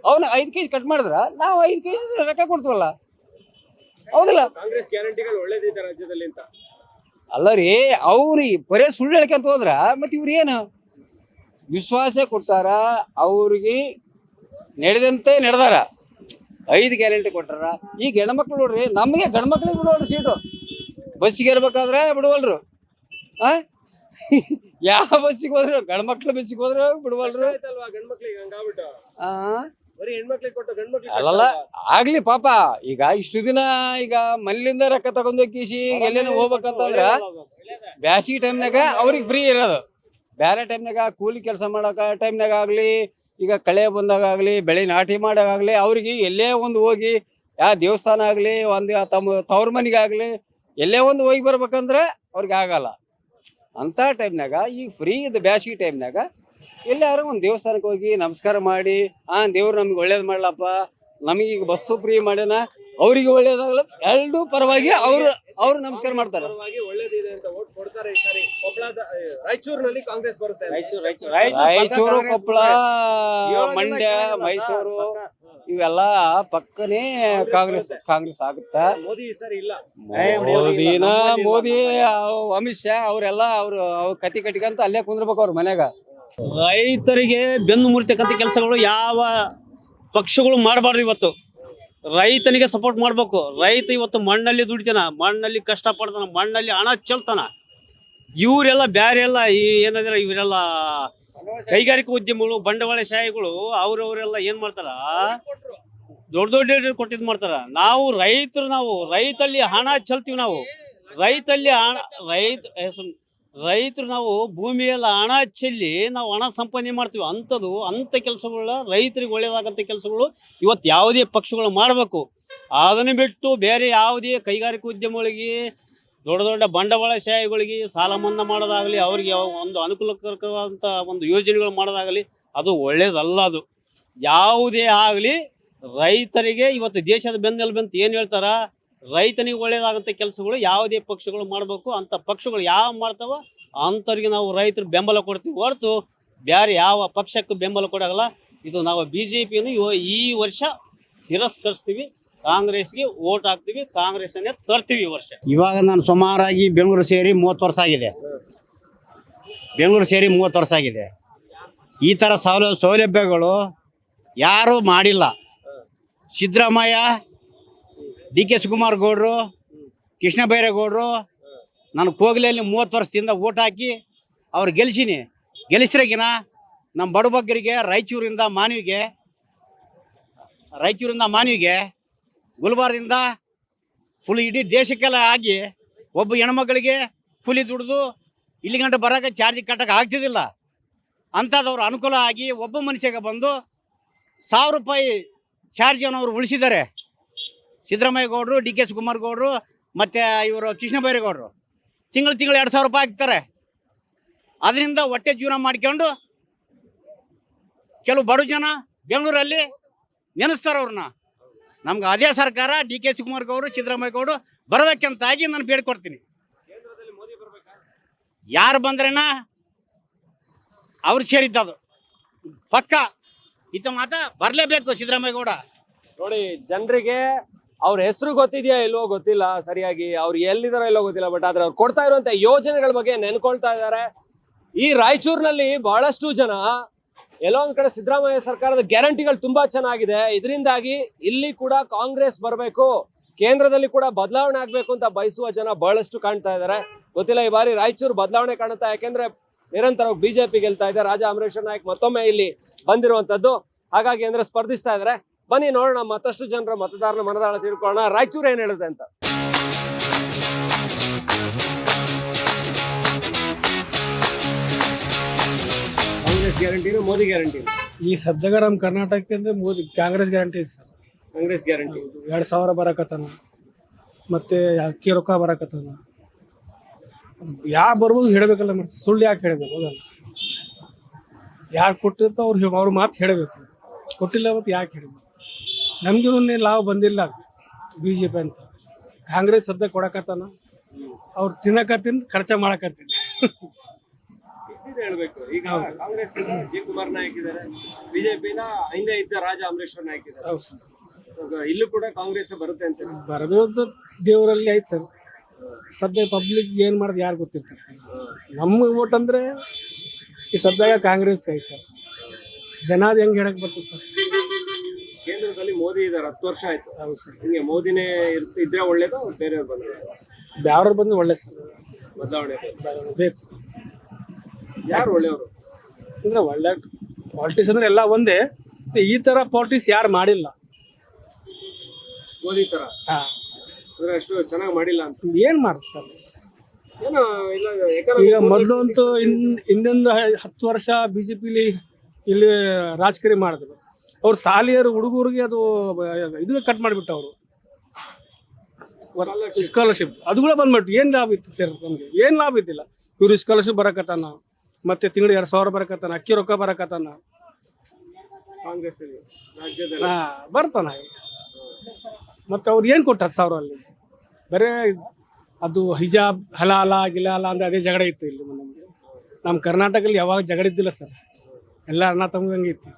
ಅವನು ಐದು ಕೆ ಜಿ ಕಟ್ ಮಾಡಿದ್ರ, ನಾವು ಐದು ಕೆ ಜಿ ರೊಕ್ಕ ಕೊಡ್ತೀವಲ್ಲ. ಹೌದಿಲ್ಲ? ಕಾಂಗ್ರೆಸ್ ಗ್ಯಾರಂಟಿಗಳು ಒಳ್ಳೇದಿದೆ ರಾಜ್ಯದಲ್ಲಿ ಅಂತ. ಅಲ್ಲ ರೀ ಅವ್ರು ಬರೇ ಸುಳ್ಳು ಹೇಳ್ಕೊಂತ ಹೋದ್ರ ಮತ್ತೆ ಇವ್ರು ಏನು? ವಿಶ್ವಾಸ ಕೊಟ್ಟಾರ ಅವ್ರಿಗೆ ನಡೆದಂತೆ ನಡೆದಾರ. ಐದು ಗ್ಯಾರಂಟಿ ಕೊಟ್ಟಾರ. ಈ ಹೆಣ್ಮಕ್ಳು ನೋಡ್ರಿ ನಮಗೆ ಗಂಡ್ಮಕ್ಳಿಗೆ ಬಿಡುವಲ್ರಿ ಸೀಟು. ಬಸ್ಸಿಗೆ ಇರ್ಬೇಕಾದ್ರೆ ಬಿಡುವಲ್ರು. ಆ? ಯಾವ ಬಸ್ಸಿಗೆ ಹೋದ್ರು ಗಂಡ್ಮಕ್ಳು ಬಸ್ಸಿಗೆ ಹೋದ್ರೆ ಬಿಡುವಲ್ರು. ಆ? ಅಲ್ಲಲ್ಲ ಆಗ್ಲಿ ಪಾಪ. ಈಗ ಇಷ್ಟು ದಿನ ಈಗ ಮಲ್ಲಿಂದ ರೊಕ್ಕ ತಗೊಂಡು ಕೀಸಿ ಎಲ್ಲೇನು ಹೋಗ್ಬೇಕಂತಂದ್ರ ಬ್ಯಾಸಿಗೆ ಟೈಮ್ನಾಗ ಅವ್ರಿಗೆ ಫ್ರೀ ಇರೋದು. ಬೇರೆ ಟೈಮ್ನಾಗ ಕೂಲಿ ಕೆಲಸ ಮಾಡೋಕ ಟೈಮ್ನಾಗ ಆಗಲಿ ಈಗ ಕಳೆ ಬಂದಾಗ ಆಗಲಿ ಬೆಳೆ ನಾಟಿ ಮಾಡೋಕ್ಕಾಗಲಿ ಅವ್ರಿಗೆ ಎಲ್ಲೇ ಒಂದು ಹೋಗಿ ಯಾವ ದೇವಸ್ಥಾನ ಆಗಲಿ ಒಂದು ತಮ್ಮ ತವ್ರ ಮನೆಗಾಗಲಿ ಆಗಲಿ ಎಲ್ಲೇ ಒಂದು ಹೋಗಿ ಬರ್ಬೇಕಂದ್ರೆ ಅವ್ರಿಗೆ ಆಗಲ್ಲ. ಅಂಥ ಟೈಮ್ನಾಗ ಈಗ ಫ್ರೀ ಇದು ಬ್ಯಾಸಿಗೆ ಟೈಮ್ನಾಗ ಎಲ್ಲಾರು ಒಂದು ದೇವಸ್ಥಾನಕ್ಕೆ ಹೋಗಿ ನಮಸ್ಕಾರ ಮಾಡಿ ಆ ದೇವ್ರು ನಮ್ಗೆ ಒಳ್ಳೇದು ಮಾಡ್ಲಪ್ಪ. ನಮಗೆ ಈಗ ಬಸ್ಸು ಫ್ರೀ ಮಾಡ್ಯಾನ. ಅವ್ರಿಗೆ ಒಳ್ಳೇದಾಗಲ್ಲ ಎರಡೂ ಪರವಾಗಿ ಅವರು ಅವ್ರು ನಮಸ್ಕಾರ ಮಾಡ್ತಾರೆ. ಪರವಾಗಿ ಒಳ್ಳೇದಿದೆ ಅಂತ ಓಟ್ ಕೊಡ್ತಾರೆ ಈ ಸಾರಿ. ಕೊಪ್ಪಳದ ಆ, ರಾಯಚೂರಿನಲ್ಲಿ ಕಾಂಗ್ರೆಸ್ ಬರುತ್ತೆ ರಾಯಚೂರು ಕೊಪ್ಪಳ ಮಂಡ್ಯ ಮೈಸೂರು. ಇವೆಲ್ಲ ಪಕ್ಕನೇ ಕಾಂಗ್ರೆಸ್ ಕಾಂಗ್ರೆಸ್ ಆಗುತ್ತಾ? ಮೋದಿ ಇಲ್ಲ. ಮೋದಿನ ಮೋದಿ ಅಮಿತ್ ಶಾ ಅವರೆಲ್ಲ ಅವ್ರು ಅವ್ರು ಕತಿ ಕಟ್ಟಿಕಂತ ಅಲ್ಲೇ ಕುಂದ್ರಬೇಕು ಅವ್ರ ಮನ್ಯಾಗ. ರೈತರಿಗೆ ಬೆನ್ನು ಮುರಿತಕ್ಕಂಥ ಕೆಲಸಗಳು ಯಾವ ಪಕ್ಷಗಳು ಮಾಡಬಾರ್ದು ಇವತ್ತು. ರೈತನಿಗೆ ಸಪೋರ್ಟ್ ಮಾಡಬೇಕು. ರೈತ ಇವತ್ತು ಮಣ್ಣಲ್ಲಿ ದುಡಿತಾನ, ಮಣ್ಣಲ್ಲಿ ಕಷ್ಟ ಪಡ್ತಾನ, ಮಣ್ಣಲ್ಲಿ ಹಣ ಚೆಲ್ತಾನ. ಇವರೆಲ್ಲ ಬೇರೆ ಎಲ್ಲ ಈ ಏನಂದ್ರೆ ಇವರೆಲ್ಲ ಕೈಗಾರಿಕಾ ಉದ್ಯಮಗಳು ಬಂಡವಾಳಶಾಹಿಗಳು ಅವ್ರವರೆಲ್ಲ ಏನ್ ಮಾಡ್ತಾರ? ದೊಡ್ಡ ದೊಡ್ಡ ಕೊಟ್ಟಿದ್ ಮಾಡ್ತಾರ. ನಾವು ರೈತರು ನಾವು, ರೈತಲ್ಲಿ ಹಣ ಚೆಲ್ತೀವಿ ನಾವು. ರೈತಲ್ಲಿ ಹಣ, ರೈತ ಸುಮ್- ರೈತರು ನಾವು ಭೂಮಿಯಲ್ಲಿ ಹಣ ಚೆಲ್ಲಿ ನಾವು ಹಣ ಸಂಪಾದನೆ ಮಾಡ್ತೀವಿ. ಅಂಥದ್ದು, ಅಂಥ ಕೆಲಸಗಳ ರೈತರಿಗೆ ಒಳ್ಳೆಯದಾಗಂಥ ಕೆಲಸಗಳು ಇವತ್ತು ಯಾವುದೇ ಪಕ್ಷಗಳು ಮಾಡಬೇಕು. ಅದನ್ನು ಬಿಟ್ಟು ಬೇರೆ ಯಾವುದೇ ಕೈಗಾರಿಕಾ ಉದ್ಯಮಗಳಿಗೆ, ದೊಡ್ಡ ದೊಡ್ಡ ಬಂಡವಾಳಶಾಹಿಗಳಿಗೆ ಸಾಲ ಮನ್ನಾ ಮಾಡೋದಾಗಲಿ, ಅವರಿಗೆ ಒಂದು ಅನುಕೂಲಕರವಾದಂಥ ಒಂದು ಯೋಜನೆಗಳು ಮಾಡೋದಾಗಲಿ, ಅದು ಒಳ್ಳೇದಲ್ಲ ಅದು. ಯಾವುದೇ ಆಗಲಿ ರೈತರಿಗೆ ಇವತ್ತು ದೇಶದ ಬೆನ್ನೆಲುಬು ಏನು ಹೇಳ್ತಾರ? ರೈತನಿಗೆ ಒಳ್ಳೇದಾಗಂಥ ಕೆಲಸಗಳು ಯಾವುದೇ ಪಕ್ಷಗಳು ಮಾಡಬೇಕು ಅಂಥ ಪಕ್ಷಗಳು ಯಾವ ಮಾಡ್ತಾವ ಅಂಥವ್ರಿಗೆ ನಾವು ರೈತರು ಬೆಂಬಲ ಕೊಡ್ತೀವಿ ಹೊರತು ಬೇರೆ ಯಾವ ಪಕ್ಷಕ್ಕೂ ಬೆಂಬಲ ಕೊಡೋಲ್ಲ. ಇದು ನಾವು ಬಿ ಜೆ ಪಿಯನ್ನು ಈ ವರ್ಷ ತಿರಸ್ಕರಿಸ್ತೀವಿ. ಕಾಂಗ್ರೆಸ್ಗೆ ಓಟ್ ಹಾಕ್ತೀವಿ, ಕಾಂಗ್ರೆಸ್ಸನ್ನೇ ತರ್ತೀವಿ ಈ ವರ್ಷ. ಇವಾಗ ನಾನು ಸುಮಾರಾಗಿ ಬೆಂಗಳೂರು ಸೇರಿ ಮೂವತ್ತು ವರ್ಷ ಆಗಿದೆ. ಬೆಂಗಳೂರು ಸೇರಿ ಮೂವತ್ತು ವರ್ಷ ಆಗಿದೆ. ಈ ಥರ ಸೌಲ, ಸೌಲಭ್ಯಗಳು ಯಾರೂ ಮಾಡಿಲ್ಲ. ಸಿದ್ದರಾಮಯ್ಯ ಡಿ ಕೆ ಶಿವಕುಮಾರ್ ಗೌಡ್ರು, ಕೃಷ್ಣ ಬೈರೇಗೌಡರು ನಾನು ಕೋಗಿಲೆಯಲ್ಲಿ ಮೂವತ್ತು ವರ್ಷದಿಂದ ಓಟ್ ಹಾಕಿ ಅವ್ರು ಗೆಲ್ಸೀನಿ. ಗೆಲ್ಲಿಸ್ರಾಗಿನ ನಮ್ಮ ಬಡಬಗ್ಗರಿಗೆ, ರಾಯಚೂರಿಂದ ಮಾನವಿಗೆ ರಾಯಚೂರಿಂದ ಮಾನವಿಗೆ ಗುಲ್ಬಾರ್ದಿಂದ ಫುಲ್ ಇಡೀ ದೇಶಕ್ಕೆಲ್ಲ ಆಗಿ ಒಬ್ಬ ಹೆಣ್ಮಕ್ಳಿಗೆ ಕೂಲಿ ದುಡಿದು ಇಲ್ಲಿ ಗಂಟೆ ಬರೋಕೆ ಚಾರ್ಜ್ ಕಟ್ಟಕ್ಕೆ ಆಗ್ತಿದ್ದಿಲ್ಲ ಅಂಥದ್ದವ್ರು ಅನುಕೂಲ ಆಗಿ ಒಬ್ಬ ಮನುಷ್ಯಗೆ ಬಂದು ಸಾವಿರ ರೂಪಾಯಿ ಚಾರ್ಜನ್ನು ಅವರು ಉಳಿಸಿದ್ದಾರೆ. ಸಿದ್ದರಾಮಯ್ಯ ಗೌಡರು ಡಿ ಕೆ ಶಿವಕುಮಾರ್ ಗೌಡರು ಮತ್ತು ಇವರು ಕೃಷ್ಣ ಬೈರೇಗೌಡರು ತಿಂಗಳು ತಿಂಗಳು ಎರಡು ಸಾವಿರ ರೂಪಾಯಿ ಹಾಕ್ತಾರೆ. ಅದರಿಂದ ಹೊಟ್ಟೆ ಜೀವನ ಮಾಡ್ಕೊಂಡು ಕೆಲವು ಬಡ ಜನ ಬೆಂಗಳೂರಲ್ಲಿ ನೆನೆಸ್ತಾರೆ ಅವ್ರನ್ನ. ನಮ್ಗೆ ಅದೇ ಸರ್ಕಾರ, ಡಿ ಕೆ ಶಿವಕುಮಾರ್ ಗೌಡರು ಸಿದ್ದರಾಮಯ್ಯ ಗೌಡರು ಬರಬೇಕಂತಾಗಿ ನಾನು ಬೇಡ್ಕೊಡ್ತೀನಿ ಯಾರು ಬಂದ್ರೇನ ಅವ್ರು ಸೇರಿದ್ದದು ಪಕ್ಕ. ಈತ ಮಾತ ಬರಲೇಬೇಕು ಸಿದ್ದರಾಮಯ್ಯ ಗೌಡ ನೋಡಿ, ಜನರಿಗೆ ಅವ್ರ ಹೆಸರು ಗೊತ್ತಿದೆಯಾ ಇಲ್ವೋ ಗೊತ್ತಿಲ್ಲ ಸರಿಯಾಗಿ. ಅವ್ರು ಎಲ್ಲಿದಾರೋ ಇಲ್ಲೋ ಗೊತ್ತಿಲ್ಲ ಬಟ್ ಆದ್ರೆ ಅವ್ರು ಕೊಡ್ತಾ ಇರುವಂತ ಯೋಜನೆಗಳ ಬಗ್ಗೆ ನೆನ್ಕೊಳ್ತಾ ಇದ್ದಾರೆ. ಈ ರಾಯಚೂರಿನಲ್ಲಿ ಬಹಳಷ್ಟು ಜನ, ಎಲ್ಲೋ ಒಂದ್ ಕಡೆ ಸಿದ್ದರಾಮಯ್ಯ ಸರ್ಕಾರದ ಗ್ಯಾರಂಟಿಗಳು ತುಂಬಾ ಚೆನ್ನಾಗಿದೆ. ಇದರಿಂದಾಗಿ ಇಲ್ಲಿ ಕೂಡ ಕಾಂಗ್ರೆಸ್ ಬರಬೇಕು, ಕೇಂದ್ರದಲ್ಲಿ ಕೂಡ ಬದಲಾವಣೆ ಆಗ್ಬೇಕು ಅಂತ ಬಯಸುವ ಜನ ಬಹಳಷ್ಟು ಕಾಣ್ತಾ ಇದ್ದಾರೆ. ಗೊತ್ತಿಲ್ಲ, ಈ ಬಾರಿ ರಾಯಚೂರು ಬದಲಾವಣೆ ಕಾಣುತ್ತಾ, ಯಾಕೆಂದ್ರೆ ನಿರಂತರವಾಗಿ ಬಿಜೆಪಿ ಗೆಲ್ತಾ ಇದೆ. ರಾಜಾ ಅಮರೇಶ್ವರ ನಾಯಕ್ ಮತ್ತೊಮ್ಮೆ ಇಲ್ಲಿ ಬಂದಿರುವಂತದ್ದು. ಹಾಗಾಗಿ ಅಂದ್ರೆ ಸ್ಪರ್ಧಿಸ್ತಾ ಇದ್ದಾರೆ. ಬನ್ನಿ ನೋಡೋಣ ಮತ್ತಷ್ಟು ಜನರ ಮತದಾರನ ಮನದಾಳ ತಿಳ್ಕೊಳ್ಳೋಣ. ರಾಯಚೂರು ಏನ್ ಹೇಳುತ್ತೆ ಅಂತ? Congress guarantee Modi guarantee. ಈ ಸದ್ಯಗ ನಮ್ಮ ಕರ್ನಾಟಕಕ್ಕೆ Modi Congress guarantee sir. Congress guarantee. ಎರಡು ಸಾವಿರ ಬರಕತ್ತಾನ ಮತ್ತೆ ಅಕ್ಕಿ ರೊಕ್ಕ ಬರಕತ್ತನ ಯಾ ಬರ್ಬೋದು ಹೇಳಬೇಕಲ್ಲ ಮತ್ತೆ ಸುಳ್ಳು ಯಾಕೆ ಹೇಳಬೇಕು? ಹೌದಲ್ಲ? ಯಾರು ಕೊಟ್ಟಿರ್ತ ಅವ್ರು ಅವ್ರ ಮಾತು ಹೇಳಬೇಕು. ಕೊಟ್ಟಿಲ್ಲ ಮತ್ತೆ ಯಾಕೆ ಹೇಳಬೇಕು? ನಮಗೂ ಲಾಭ ಬಂದಿಲ್ಲ. ಬಿ ಜೆ ಪಿ ಅಂತ. ಕಾಂಗ್ರೆಸ್ ಸದ್ಯ ಕೊಡಕತ್ತಾನ. ಅವ್ರು ತಿನ್ನಕತ್ತಿನ ಖರ್ಚ ಮಾಡಕತ್ತಿನ. ಹೇಳ್ಬೇಕು? ಈಗ ಕಾಂಗ್ರೆಸ್ ಜಿ ಕುಮಾರ್ ನಾಯಕ್ ಇದ್ದಾರೆ. ಬಿಜೆಪಿನ ಹಿಂದೆ ಇದ್ದ ರಾಜ ಅಮರೇಶ್ವರ್ ನಾಯಕ್ ಇದ್ದಾರೆ. ಇಲ್ಲೂ ಕೂಡ ಕಾಂಗ್ರೆಸ್ ಬರುತ್ತೆ ಅಂತ ಬರಬೇಕು ದೇವರಲ್ಲಿ ಐತೆ ಸರ್. ಸದ್ಯ ಪಬ್ಲಿಕ್ ಏನು ಮಾಡೋದು ಯಾರು ಗೊತ್ತಿರ್ತದೆ ಸರ್. ನಮ್ಮ ಓಟ್ ಅಂದ್ರೆ ಈ ಸದ್ಯಾಗ ಕಾಂಗ್ರೆಸ್ ಐತೆ ಸರ್. ಜನಾದ ಹೆಂಗೆ ಹೇಳಕ್ ಬರ್ತದೆ ಸರ್. ಕೇಂದ್ರದಲ್ಲಿ ಮೋದಿ ಇದಾರೆ ಹತ್ತು ವರ್ಷ ಆಯ್ತು. ಹೌದು ಸರ್. ಹಿಂಗೆ ಮೋದಿನೇ ಇದ್ರೆ ಒಳ್ಳೇದು ಬೇರೆಯವ್ರು ಬಂದ್ರೆ? ಬ್ಯಾವ್ರು ಬಂದು ಒಳ್ಳೆ ಸರ್. ಬದಲಾವಣೆ ಬೇಕು. ಯಾರು ಒಳ್ಳೆಯವರು? ಅಂದ್ರೆ ಒಳ್ಳೆ ಪಾಲಿಟಿಕ್ಸ್ ಅಂದ್ರೆ ಎಲ್ಲ ಒಂದೇ. ಮತ್ತೆ ಈ ತರ ಪಾಲಿಟಿಕ್ಸ್ ಯಾರು ಮಾಡಿಲ್ಲ. ಮೋದಿ ತರ? ಹಾ. ಅಂದ್ರೆ ಅಷ್ಟು ಚೆನ್ನಾಗಿ ಮಾಡಿಲ್ಲ ಅಂತ. ಏನ್ ಮಾಡ್ತಾರೆ ಏನೋ ಇಲ್ಲ ಈಗ ಮೊದಲಂತೂ ಮೊದಲು ಅಂತೂ ಇನ್ ಇನ್ನೊಂದು ಹತ್ತು ವರ್ಷ ಬಿಜೆಪಿಲಿ ಇಲ್ಲಿ ರಾಜಕೀಯ ಮಾಡಿದ್ರು. ಅವ್ರು ಸಾಲಿಯರು ಹುಡುಗರಿಗೆ ಅದು ಇದು ಕಟ್ ಮಾಡಿಬಿಟ್ಟು ಅವರು ಸ್ಕಾಲರ್ಶಿಪ್ ಅದು ಕೂಡ ಬಂದ್ಬಿಟ್ಟು ಏನು ಲಾಭ ಇತ್ತು ಸರ್ ನಮಗೆ? ಏನು ಲಾಭ ಇದ್ದಿಲ್ಲ. ಇವ್ರು ಸ್ಕಾಲರ್ಶಿಪ್ ಬರಕತ್ತಾನ? ಮತ್ತೆ ತಿಂಗಳು ಎರಡು ಸಾವಿರ ಬರಕತ್ತಾನ? ಅಕ್ಕಿ ರೊಕ್ಕ ಬರಕತ್ತಾನ? ಕಾಂಗ್ರೆಸ್ ಹಾ ಬರ್ತಾನ ಮತ್ತೆ ಅವ್ರು ಏನು ಕೊಟ್ಟ ಹತ್ತು ಸಾವಿರ ಅಲ್ಲಿ? ಬರೇ ಅದು ಹಿಜಾಬ್ ಹಲಾಲ ಗಿಲಾಲ ಅಂದ್ರೆ ಅದೇ ಜಗಳ ಇತ್ತು ಇಲ್ಲಿ ನಮಗೆ. ನಮ್ಮ ಕರ್ನಾಟಕದಲ್ಲಿ ಯಾವಾಗ ಜಗಳ ಇದ್ದಿಲ್ಲ ಸರ್ ಎಲ್ಲ ಅಣ್ಣ ತಮ್ಮಂಗೆ ಇತ್ತು.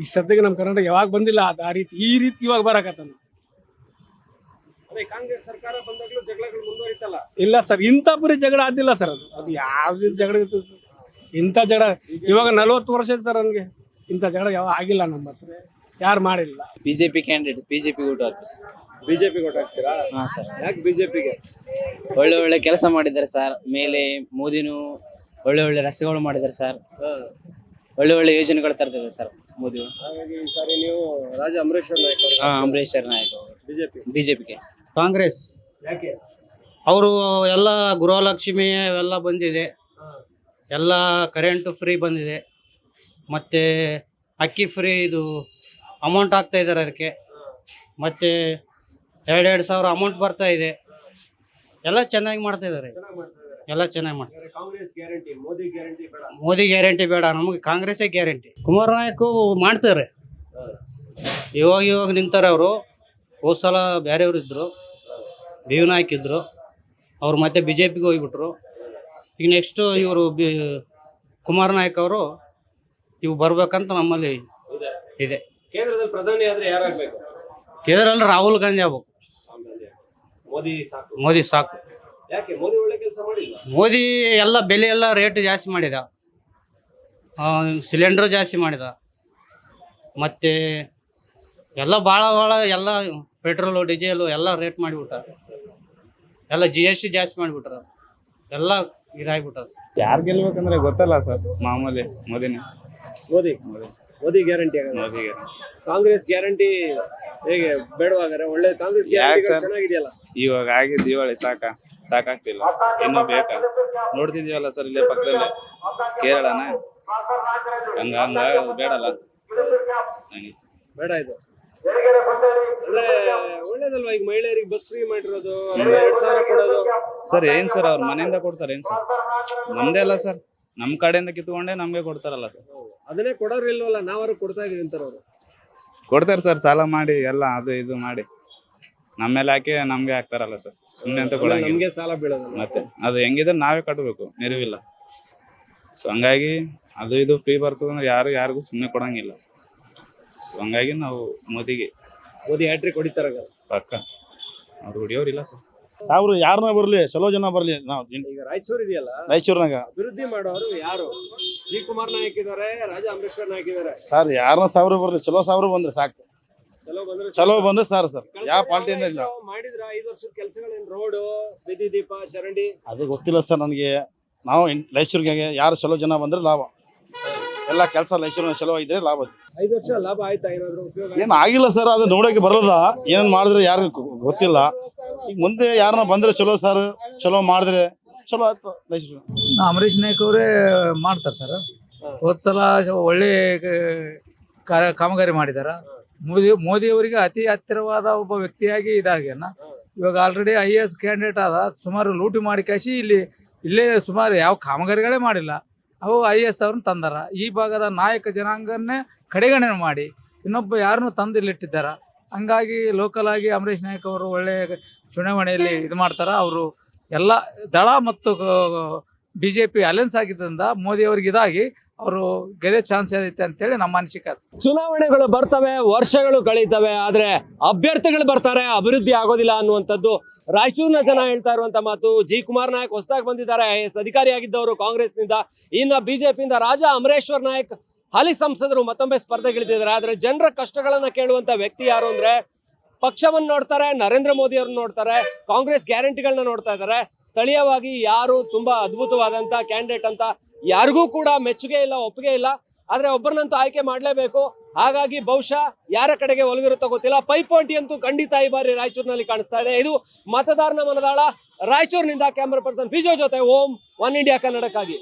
ಈ ಸದ್ಯಕ್ಕೆ ನಮ್ಮ ಕರ್ನಾಟಕ ಯಾವಾಗ ಬಂದಿಲ್ಲ ಅದು ಆ ರೀತಿ ಈ ರೀತಿ ಇವಾಗ ಬರಕತ್ತಾನ ಅದೇ ಕಾಂಗ್ರೆಸ್ ಸರ್ಕಾರ ಬಂದಾಗಲೂ ಜಗಳಗಳು ಮುಂದುವರಿತಲ್ಲ? ಇಲ್ಲ ಸರ್ ಇಂಥ ಬರಿ ಜಗಳ ಆದಿಲ್ಲ ಸರ್ ಅದು. ಅದು ಯಾವ ರೀತಿ ಜಗಳ ಇತ್ತು ಇಂಥ ಜಗಳ ಇವಾಗ ನಲ್ವತ್ತು ವರ್ಷ ಇದೆ ಸರ್ ನನಗೆ. ಇಂಥ ಜಗಳ ಯಾವ ಆಗಿಲ್ಲ ನಮ್ಮ ಹತ್ರ. ಯಾರು ಮಾಡಿಲ್ಲ. ಬಿಜೆಪಿ ಕ್ಯಾಂಡಿಡೇಟ್ ಬಿಜೆಪಿ ಊಟ ಸರ್. ಬಿಜೆಪಿ ಆಗ್ತೀರಾ ಹಾ ಸರ್. ಯಾಕೆ ಬಿಜೆಪಿಗೆ? ಒಳ್ಳೆ ಒಳ್ಳೆ ಕೆಲಸ ಮಾಡಿದ್ದಾರೆ ಸರ್. ಮೇಲೆ ಮೋದಿನೂ ಒಳ್ಳೆ ಒಳ್ಳೆ ರಸ್ತೆಗಳು ಮಾಡಿದ್ದಾರೆ ಸರ್. ಒಳ್ಳೆ ಒಳ್ಳೆ ಯೋಜನೆಗಳು ತರ್ತಿದೆ ಸರ್ ಮೋದಿ ಹಾಗಾಗಿ ಈ ಸಾರಿ ನೀವು ರಾಜ ಅಮರೇಶ್ವರ ನಾಯಕ್ ಹಾ ಅಂಬರೀಶ್ ಸರ್ ನಾಯಕ್ ಬಿಜೆಪಿ. ಬಿಜೆಪಿಗೆ. ಕಾಂಗ್ರೆಸ್. ಯಾಕೆ? ಅವರು ಎಲ್ಲ ಗೃಹಲಕ್ಷ್ಮಿ ಅವೆಲ್ಲ ಬಂದಿದೆ. ಎಲ್ಲ ಕರೆಂಟ್ ಫ್ರೀ ಬಂದಿದೆ. ಮತ್ತೆ ಅಕ್ಕಿ ಫ್ರೀ ಇದು ಅಮೌಂಟ್ ಆಗ್ತಾ ಇದ್ದಾರೆ ಅದಕ್ಕೆ. ಮತ್ತೆ ಎರಡೆರಡು ಸಾವಿರ ಅಮೌಂಟ್ ಬರ್ತಾ ಇದೆ. ಎಲ್ಲ ಚೆನ್ನಾಗಿ ಮಾಡ್ತಾ ಇದ್ದಾರೆ ಎಲ್ಲ ಚೆನ್ನಾಗಿ ಮಾಡ್ತಾರೆ. ಕಾಂಗ್ರೆಸ್ ಗ್ಯಾರಂಟಿ ಮೋದಿ ಗ್ಯಾರಂಟಿ ಬೇಡ. ಮೋದಿ ಗ್ಯಾರಂಟಿ ಬೇಡ ನಮಗೆ ಕಾಂಗ್ರೆಸ್ಸೇ ಗ್ಯಾರಂಟಿ. ಕುಮಾರ್ ನಾಯಕ್ ಮಾಡ್ತಾರೆ. ಇವಾಗ ಇವಾಗ ನಿಂತಾರೆ ಅವರು. ಹೋದ ಸಲ ಬೇರೆ ಇದ್ದರು ಬಿ ಯು ನಾಯಕ್ ಇದ್ದರು ಅವ್ರು ಮತ್ತೆ ಬಿ ಜೆ ಪಿಗೆ ಹೋಗ್ಬಿಟ್ರು. ಈಗ ನೆಕ್ಸ್ಟು ಇವರು ಬಿ ಕುಮಾರ್ ನಾಯಕ್ ಅವರು ಇವು ಬರ್ಬೇಕಂತ ನಮ್ಮಲ್ಲಿ ಇದೆ. ಕೇಂದ್ರದಲ್ಲಿ ಪ್ರಧಾನಿ ಆದ್ರೆ ಯಾರಾಗಬೇಕು? ಕೇಂದ್ರದಲ್ಲಿ ರಾಹುಲ್ ಗಾಂಧಿ ಆಗ್ಬೇಕು. ಮೋದಿ ಸಾಕು. ಮೋದಿ ಸಾಕು. ಯಾಕೆ ಮೋದಿ ಒಳ್ಳೆ ಕೆಲಸ ಮಾಡಿಲ್ಲ ಮೋದಿ ಎಲ್ಲ ಬೆಲೆ ಎಲ್ಲ ರೇಟ್ ಜಾಸ್ತಿ ಮಾಡಿದ. ಸಿಲಿಂಡರ್ ಜಾಸ್ತಿ ಮಾಡಿದ. ಮತ್ತೆ ಎಲ್ಲ ಭಾಳ ಭಾಳ ಎಲ್ಲ ಪೆಟ್ರೋಲು ಡೀಸೆಲು ಎಲ್ಲ ರೇಟ್ ಮಾಡಿಬಿಟ್ಟ ಎಲ್ಲ ಜಿ ಎಸ್ ಟಿ ಜಾಸ್ತಿ ಮಾಡಿಬಿಟ್ರ. ಎಲ್ಲ ಇದಾಗ್ಬಿಟ್ಟ. ಯಾರು ಗೆಲ್ಬೇಕಂದ್ರೆ ಗೊತ್ತಲ್ಲ ಸರ್ ಮಾಮೂಲಿ ಮೋದಿನೇ. ಮೋದಿ? ಮೋದಿ. ಗ್ಯಾರಂಟಿ ಮೋದಿಗೆ. ಕಾಂಗ್ರೆಸ್ ಗ್ಯಾರಂಟಿ ಹೇಗೆ ಬೇಡವಾಗಾರೆ ಒಳ್ಳೆ ಕಾಂಗ್ರೆಸ್ ಯಾಕ್ ಗ್ಯಾರಂಟಿ? ಚೆನ್ನಾಗಿದೆಯಲ್ಲ. ಇವಾಗ ಆಗಿದ್ದೀವಳಿ ದಿವಾಳಿ ಸಾಕ. ಸಾಕಾಗ್ತಿಲ್ಲ. ಇನ್ನೂ ಬೇಕಾ? ನೋಡ್ತಿದೀವಲ್ಲ ಸರ್ ಇಲ್ಲೇ ಪಕ್ಕದಲ್ಲಿ? ಕೇರಳನ? ಹಂಗ ಹಂಗ ಬೇಡಲ್ಲ. ಬೇಡ ಇದು. ಅಂದ್ರೆ ಒಳ್ಳೇದಲ್ವಾ ಈಗ ಮಹಿಳೆಯರಿಗೆ ಬಸ್ ಫ್ರೀ ಮಾಡಿರೋದು? ಎರಡ್ ಸಾವಿರ ಕೊಡೋದು? ಸರ್ ಏನ್ ಸರ್ ಅವ್ರ ಮನೆಯಿಂದ ಕೊಡ್ತಾರೆ ಏನ್ ಸರ್? ನಮ್ದೇ ಅಲ್ಲ ಸರ್. ನಮ್ ಕಡೆಯಿಂದ ಕಿತ್ಕೊಂಡೇ ನಮ್ಗೆ ಕೊಡ್ತಾರಲ್ಲ ಸರ್. ಅದನ್ನೇ ಕೊಡೋರು ಇಲ್ವಲ್ಲ ನಾವಾರು ಕೊಡ್ತಾ ಇದೀವಿ ಅಂತಾರ ಅವರು ಕೊಡ್ತಾರೆ ಸರ್ ಸಾಲ ಮಾಡಿ ಎಲ್ಲ ಅದು ಇದು ಮಾಡಿ. ನಮ್ಮೇಲೆ ಹಾಕಿ ನಮ್ಗೆ ಹಾಕ್ತಾರಲ್ಲ ಸರ್. ಸುಮ್ಮನೆ ಅಂತ ಕೊಡಂಗಿಲ್ಲ. ನಮಗೆ ಸಾಲ ಬೀಳೋದು ಮತ್ತೆ ಅದು ಹೆಂಗಿದ್ರೆ ನಾವೇ ಕಟ್ಟಬೇಕು ನೆರವಿಲ್ಲ. ಸೊ ಹಂಗಾಗಿ ಅದು ಇದು ಫ್ರೀ ಬರ್ತದಂದ್ರೆ ಯಾರು ಯಾರಿಗೂ ಸುಮ್ಮನೆ ಕೊಡಂಗಿಲ್ಲ. ಸೊ ಹಂಗಾಗಿ ನಾವು ಮೋದಿಗೆ ಮೋದಿ ಹ್ಯಾಟ್ರಿಕ್ ಹೊಡಿತಾರ ಪಕ್ಕ. ಅವ್ರು ಹೊಡಿಯೋರಿಲ್ಲ ಸರ್. ಅವ್ರು ಯಾರನ್ನ ಬರ್ಲಿ ಚಲೋ ಜನ ಬರ್ಲಿ. ನಾವು ಈಗ ರಾಯಚೂರು ಇದೆಯಲ್ಲ? ರಾಯಚೂರ್ನಾಗ. ಅಭಿವೃದ್ಧಿ ಮಾಡೋರು ಯಾರು? ಜಿ ಕುಮಾರ್ ನಾಯಕ್ ಇದಾರೆ ರಾಜಾ ಅಂಬರೀಶ್ವರ್ ನಾಯಕ್ ಇದಾರೆ. ಸರ್ ಯಾರನ್ನ ಸಾವಿರ ಬರ್ಲಿ ಚಲೋ ಸಾವಿರ ಬಂದ್ರೆ ಸಾಕು. ಚಲೋ ಬಂದ್ರೆ ಚಲೋ ಬಂದ್ರೆ ಸರ್ ಸರ್. ಯಾವ ಪಾರ್ಟಿಯಿಂದ ಇಲ್ಲ. ಮಾಡಿದ್ರ ಐದು ವರ್ಷದ ಕೆಲಸಗಳೇನು ರೋಡ್ ಬೀದಿ ದೀಪ ಚರಂಡಿ? ಅದು ಗೊತ್ತಿಲ್ಲ ಸರ್ ನನಗೆ. ನಾವು ರಾಯಚೂರಿಗೆ ಯಾರು ಚಲೋ ಜನ ಬಂದ್ರೆ ಲಾಭ. ಎಲ್ಲ ಕೆಲಸ ರಾಯಚೂರಿನ ಚಲೋ ಇದ್ರೆ ಲಾಭ ಐದು ವರ್ಷ ಲಾಭ ಆಯ್ತಾ? ಏನಾದ್ರು ಉಪಯೋಗ ಏನ್ ಆಗಿಲ್ಲ ಸರ್ ಅದು ನೋಡಕ್ಕೆ ಬರಲ್ಲ ಏನ್ ಮಾಡಿದ್ರೆ ಯಾರು ಗೊತ್ತಿಲ್ಲ. ಈಗ ಮುಂದೆ ಯಾರನ್ನ ಬಂದ್ರೆ ಚಲೋ ಸರ್ ಚಲೋ ಮಾಡಿದ್ರೆ ಚಲೋ ಆಯ್ತು ರಾಯಚೂರು ಅಮರೀಶ್ ನಾಯ್ಕ ಅವರೇ ಮಾಡ್ತಾರೆ ಸರ್. ಹೋದ್ಸಲ ಒಳ್ಳೆ ಕಾರ್ಯ ಕಾಮಗಾರಿ ಮಾಡಿದಾರ. ಮೋದಿ, ಮೋದಿಯವರಿಗೆ ಅತಿ ಹತ್ತಿರವಾದ ಒಬ್ಬ ವ್ಯಕ್ತಿಯಾಗಿ ಇದಾಗೇನ. ಇವಾಗ already I A S candidate ಆದ, ಸುಮಾರು ಲೂಟಿ ಮಾಡಿ ಕಾಶಿ ಇಲ್ಲಿ, ಇಲ್ಲೇ ಸುಮಾರು ಯಾವ ಕಾಮಗಾರಿಗಳೇ ಮಾಡಿಲ್ಲ. ಅವು ಐ ಎ ಎಸ್ ಅವ್ರನ್ನ ತಂದಾರ. ಈ ಭಾಗದ ನಾಯಕ ಜನಾಂಗನ್ನೇ ಕಡೆಗಣನೆ ಮಾಡಿ, ಇನ್ನೊಬ್ಬ ಯಾರನ್ನೂ ತಂದು ಇಲ್ಲಿಟ್ಟಿದ್ದಾರ ಹಂಗಾಗಿ ಲೋಕಲ್ ಆಗಿ ಅಂಬರೀಷ್ ನಾಯ್ಕ ಅವರು ಒಳ್ಳೆ ಚುನಾವಣೆಯಲ್ಲಿ ಇದು ಮಾಡ್ತಾರ. ಅವರು ಎಲ್ಲ ದಳ ಮತ್ತು ಬಿ ಜೆ ಪಿ ಅಲೆನ್ಸ್ ಆಗಿದ್ದರಿಂದ ಮೋದಿ ಅವ್ರಿಗೆ ಇದಾಗಿ ಅವರು ಗೆದೇ ಚಾನ್ಸ್ ಐತೆ ಅಂತೇಳಿ ನಮ್ಮ ಅನಿಸಿಕೆ. ಚುನಾವಣೆಗಳು ಬರ್ತವೆ, ವರ್ಷಗಳು ಕಳೀತವೆ, ಆದ್ರೆ ಅಭ್ಯರ್ಥಿಗಳು ಬರ್ತಾರೆ, ಅಭಿವೃದ್ಧಿ ಆಗೋದಿಲ್ಲ ಅನ್ನುವಂಥದ್ದು ರಾಯಚೂರಿನ ಜನ ಹೇಳ್ತಾ ಇರುವಂತ ಮಾತು. ಜಿ ಕುಮಾರ್ ನಾಯಕ್ ಹೊಸದಾಗಿ ಬಂದಿದ್ದಾರೆ. ಐ ಎಸ್ ಅಧಿಕಾರಿಯಾಗಿದ್ದವರು ಕಾಂಗ್ರೆಸ್ನಿಂದ. ಇನ್ನ ಬಿಜೆಪಿಯಿಂದ ರಾಜಾ ಅಮರೇಶ್ವರ್ ನಾಯಕ್, ಹಾಲಿ ಸಂಸದರು ಮತ್ತೊಮ್ಮೆ ಸ್ಪರ್ಧೆಗಿಳಿದಿದ್ದಾರೆ. ಆದ್ರೆ ಜನರ ಕಷ್ಟಗಳನ್ನ ಕೇಳುವಂತ ವ್ಯಕ್ತಿ ಯಾರು ಅಂದ್ರೆ ಪಕ್ಷವನ್ನು ನೋಡ್ತಾರೆ, ನರೇಂದ್ರ ಮೋದಿ ಅವ್ರನ್ನ ನೋಡ್ತಾರೆ, ಕಾಂಗ್ರೆಸ್ ಗ್ಯಾರಂಟಿಗಳನ್ನ ನೋಡ್ತಾ ಇದ್ದಾರೆ. ಸ್ಥಳೀಯವಾಗಿ ಯಾರು ತುಂಬಾ ಅದ್ಭುತವಾದಂತ ಕ್ಯಾಂಡಿಡೇಟ್ ಅಂತ ಯಾರಿಗೂ ಕೂಡ ಮೆಚ್ಚುಗೆ ಇಲ್ಲ, ಒಪ್ಪಿಗೆ ಇಲ್ಲ. ಆದ್ರೆ ಒಬ್ಬರನ್ನಂತೂ ಆಯ್ಕೆ ಮಾಡಲೇಬೇಕು. ಹಾಗಾಗಿ ಬಹುಶಃ ಯಾರ ಕಡೆಗೆ ಒಲವಿರುತ್ತೋ ಗೊತ್ತಿಲ್ಲ. ಪೈಪೋಟಿ ಅಂತೂ ಖಂಡಿತ ಈ ಬಾರಿ ರಾಯಚೂರಿನಲ್ಲಿ ಕಾಣಿಸ್ತಾ ಇದೆ. ಇದು ಮತದಾರನ ಮನದಾಳ, ರಾಯಚೂರಿನಿಂದ ಕ್ಯಾಮ್ರಾ ಪರ್ಸನ್ ಫಿಜೋ ಜೊತೆ ಓಂ, ಒನ್ ಇಂಡಿಯಾ ಕನ್ನಡಕ್ಕಾಗಿ.